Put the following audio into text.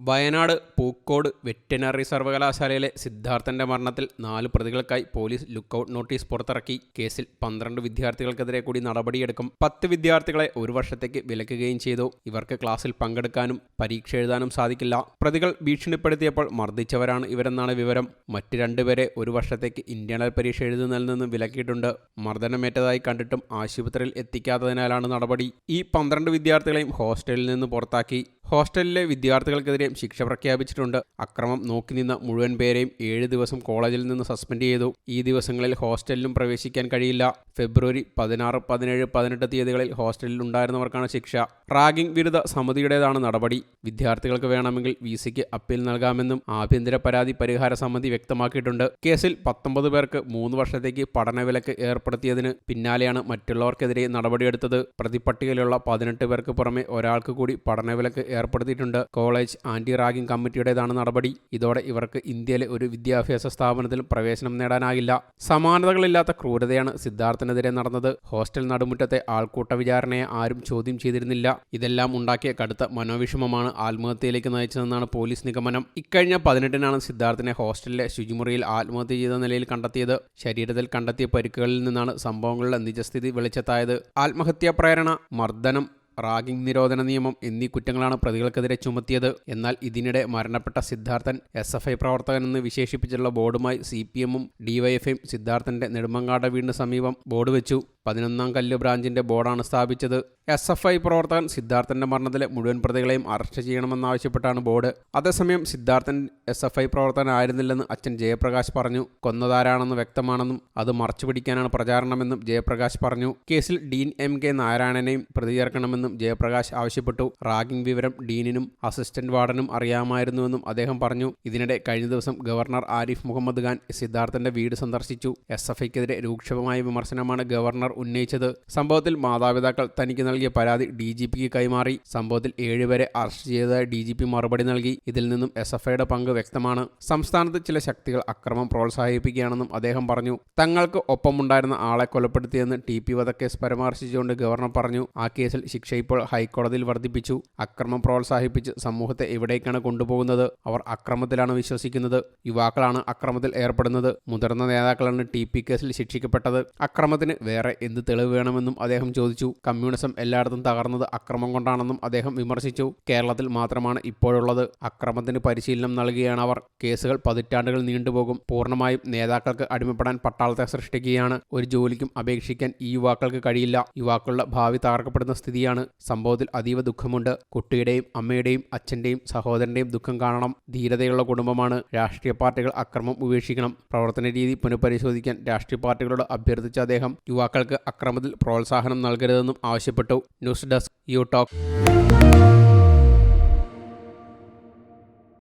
Wayanad Pookode veterinary സർവകലാശാലയിലെ സിദ്ധാർത്ഥന്റെ മരണത്തിൽ നാല് പ്രതികൾക്കായി പോലീസ് ലുക്കൌട്ട് നോട്ടീസ് പുറത്തിറക്കി. കേസിൽ പന്ത്രണ്ട് വിദ്യാർത്ഥികൾക്കെതിരെ കൂടി നടപടിയെടുക്കും. പത്ത് വിദ്യാർത്ഥികളെ ഒരു വർഷത്തേക്ക് വിലക്കുകയും ചെയ്തു. ഇവർക്ക് ക്ലാസ്സിൽ പങ്കെടുക്കാനും പരീക്ഷ എഴുതാനും സാധിക്കില്ല. പ്രതികൾ ഭീഷണിപ്പെടുത്തിയപ്പോൾ മർദ്ദിച്ചവരാണ് ഇവരെന്നാണ് വിവരം. മറ്റ് രണ്ടുപേരെ ഒരു വർഷത്തേക്ക് ഇന്റേണൽ പരീക്ഷ എഴുതുന്നതിൽ നിന്ന് വിലക്കിയിട്ടുണ്ട്. മർദ്ദനമേറ്റതായി കണ്ടിട്ടും ആശുപത്രിയിൽ എത്തിക്കാത്തതിനാലാണ് നടപടി. ഈ പന്ത്രണ്ട് വിദ്യാർത്ഥികളെയും ഹോസ്റ്റലിൽ നിന്ന് പുറത്താക്കി. ഹോസ്റ്റലിലെ വിദ്യാർത്ഥികൾക്കെതിരെ ശിക്ഷ പ്രഖ്യാപിച്ചിട്ടുണ്ട്. അക്രമം നോക്കി നിന്ന മുഴുവൻ പേരെയും ഏഴ് ദിവസം കോളേജിൽ നിന്ന് സസ്പെൻഡ് ചെയ്തു. ഈ ദിവസങ്ങളിൽ ഹോസ്റ്റലിലും പ്രവേശിക്കാൻ കഴിയില്ല. ഫെബ്രുവരി പതിനാറ് പതിനേഴ് പതിനെട്ട് തീയതികളിൽ ഹോസ്റ്റലിൽ ഉണ്ടായിരുന്നവർക്കാണ് ശിക്ഷ. റാഗിംഗ് വിരുദ്ധ സമിതിയുടേതാണ് നടപടി. വിദ്യാർത്ഥികൾക്ക് വേണമെങ്കിൽ വിസിക്ക് അപ്പീൽ നൽകാമെന്നും ആഭ്യന്തര പരാതി പരിഹാര സമിതി വ്യക്തമാക്കിയിട്ടുണ്ട്. കേസിൽ പത്തൊമ്പത് പേർക്ക് മൂന്ന് വർഷത്തേക്ക് പഠനവിലക്ക് ഏർപ്പെടുത്തിയതിന് പിന്നാലെയാണ് മറ്റുള്ളവർക്കെതിരെ നടപടിയെടുത്തത്. പ്രതിപട്ടികയിലുള്ള പതിനെട്ട് പേർക്ക് പുറമെ ഒരാൾക്ക് കൂടി പഠനവിലക്ക് ഏർപ്പെടുത്തിയിട്ടുണ്ട്. കോളേജ് ആന്റി റാഗിംഗ് കമ്മിറ്റിയുടേതാണ് നടപടി. ഇതോടെ ഇവർക്ക് ഇന്ത്യയിലെ ഒരു വിദ്യാഭ്യാസ സ്ഥാപനത്തിൽ പ്രവേശനം നേടാനാകില്ല. സമാനതകളില്ലാത്ത ക്രൂരതയാണ് സിദ്ധാർത്ഥനെതിരെ നടന്നത്. ഹോസ്റ്റൽ നടുമുറ്റത്തെ ആൾക്കൂട്ട വിചാരണയെ ആരും ചോദ്യം ചെയ്തിരുന്നില്ല. ഇതെല്ലാം ഉണ്ടാക്കിയ കടുത്ത മനോവിഷമമാണ് ആത്മഹത്യയിലേക്ക് നയിച്ചതെന്നാണ് പോലീസ് നിഗമനം. ഇക്കഴിഞ്ഞ പതിനെട്ടിനാണ് സിദ്ധാർത്ഥിനെ ഹോസ്റ്റലിലെ ശുചിമുറിയിൽ ആത്മഹത്യ ചെയ്ത നിലയിൽ കണ്ടെത്തിയത്. ശരീരത്തിൽ കണ്ടെത്തിയ പരിക്കുകളിൽ നിന്നാണ് സംഭവങ്ങളുടെ നിജസ്ഥിതി വെളിച്ചത്തായത്. ആത്മഹത്യാ പ്രേരണ മർദ്ദനം റാഗിംഗ് നിരോധന നിയമം എന്നീ കുറ്റങ്ങളാണ് പ്രതികൾക്കെതിരെ ചുമത്തിയത്. എന്നാൽ ഇതിനിടെ മരണപ്പെട്ട സിദ്ധാർത്ഥൻ എസ് എഫ് ഐ പ്രവർത്തകനെന്ന് വിശേഷിപ്പിച്ചുള്ള ബോർഡുമായി സി പി എമ്മും ഡിവൈഎഫ്ഐയും സിദ്ധാർത്ഥന്റെ നെടുമങ്ങാട് വീടിന് സമീപം ബോർഡ് വെച്ചു. പതിനൊന്നാം കല്ല് ബ്രാഞ്ചിന്റെ ബോർഡാണ് സ്ഥാപിച്ചത്. എസ് എഫ് ഐ പ്രവർത്തകൻ സിദ്ധാർത്ഥന്റെ മരണത്തിലെ മുഴുവൻ പ്രതികളെയും അറസ്റ്റ് ചെയ്യണമെന്നാവശ്യപ്പെട്ടാണ് ബോർഡ്. അതേസമയം സിദ്ധാർത്ഥൻ എസ് എഫ് ഐ പ്രവർത്തകനായിരുന്നില്ലെന്ന് അച്ഛൻ ജയപ്രകാശ് പറഞ്ഞു. കൊന്നതാരാണെന്ന് വ്യക്തമാണെന്നും അത് മറച്ചുപിടിക്കാനാണ് പ്രചാരണമെന്നും ജയപ്രകാശ് പറഞ്ഞു. കേസിൽ ഡീൻ എം കെ നാരായണനെയും പ്രതി ചേർക്കണമെന്നും ജയപ്രകാശ് ആവശ്യപ്പെട്ടു. റാഗിംഗ് വിവരം ഡീനിനും അസിസ്റ്റന്റ് വാർഡനും അറിയാമായിരുന്നുവെന്നും അദ്ദേഹം പറഞ്ഞു. ഇതിനിടെ കഴിഞ്ഞ ദിവസം ഗവർണർ ആരിഫ് മുഹമ്മദ് ഖാൻ സിദ്ധാർത്ഥന്റെ വീട് സന്ദർശിച്ചു. എസ് എഫ് ഐക്കെതിരെ രൂക്ഷമായ വിമർശനമാണ് ഗവർണർ ഉന്നയിച്ചത്. സംഭവത്തിൽ മാതാപിതാക്കൾ തനിക്ക് നൽകിയ പരാതി ഡി ജി പിക്ക് കൈമാറി. സംഭവത്തിൽ ഏഴുപേരെ അറസ്റ്റ് ചെയ്തതായി ഡി ജി പി മറുപടി നൽകി. ഇതിൽ നിന്നും എസ് എഫ് ഐയുടെ പങ്ക് വ്യക്തമാണ്. സംസ്ഥാനത്ത് ചില ശക്തികൾ അക്രമം പ്രോത്സാഹിപ്പിക്കുകയാണെന്നും അദ്ദേഹം പറഞ്ഞു. തങ്ങൾക്ക് ഒപ്പമുണ്ടായിരുന്ന ആളെ കൊലപ്പെടുത്തിയെന്ന് ടി പി വധക്കേസ് പരാമർശിച്ചുകൊണ്ട് ഗവർണർ പറഞ്ഞു. ആ കേസിൽ ശിക്ഷ ഇപ്പോൾ ഹൈക്കോടതിയിൽ വർദ്ധിപ്പിച്ചു. അക്രമം പ്രോത്സാഹിപ്പിച്ച് സമൂഹത്തെ എവിടേക്കാണ് കൊണ്ടുപോകുന്നത്? അവർ അക്രമത്തിലാണ് വിശ്വസിക്കുന്നത്. യുവാക്കളാണ് അക്രമത്തിൽ ഏർപ്പെടുന്നത്. മുതിർന്ന നേതാക്കളാണ് ടി പി കേസിൽ ശിക്ഷിക്കപ്പെട്ടത്. അക്രമത്തിന് വേറെ എന്ത് തെളിവ് വേണമെന്നും അദ്ദേഹം ചോദിച്ചു. കമ്മ്യൂണിസം എല്ലായിടത്തും തകർന്നത് അക്രമം കൊണ്ടാണെന്നും അദ്ദേഹം വിമർശിച്ചു. കേരളത്തിൽ മാത്രമാണ് ഇപ്പോഴുള്ളത്. അക്രമത്തിന് പരിശീലനം നൽകുകയാണ് അവർ. കേസുകൾ പതിറ്റാണ്ടുകൾ നീണ്ടുപോകും. പൂർണമായും നേതാക്കൾക്ക് അടിമപ്പെടാൻ പട്ടാളത്തെ സൃഷ്ടിക്കുകയാണ്. ഒരു ജോലിക്കും അപേക്ഷിക്കാൻ ഈ യുവാക്കൾക്ക് കഴിയില്ല. യുവാക്കളുടെ ഭാവി തകർക്കപ്പെടുന്ന സ്ഥിതിയാണ്. സംഭവത്തിൽ അതീവ ദുഃഖമുണ്ട്. കുട്ടിയുടെയും അമ്മയുടെയും അച്ഛന്റെയും സഹോദരന്റെയും ദുഃഖം കാണണം. ധീരതയുള്ള കുടുംബമാണ്. രാഷ്ട്രീയ പാർട്ടികൾ അക്രമം ഉപേക്ഷിക്കണം. പ്രവർത്തന രീതി പുനഃപരിശോധിക്കാൻ രാഷ്ട്രീയ പാർട്ടികളോട് അഭ്യർത്ഥിച്ച അദ്ദേഹം യുവാക്കൾക്ക് അക്രമത്തിൽ പ്രോത്സാഹനം നൽകരുതെന്നും ആവശ്യപ്പെട്ടു. News desk U talk.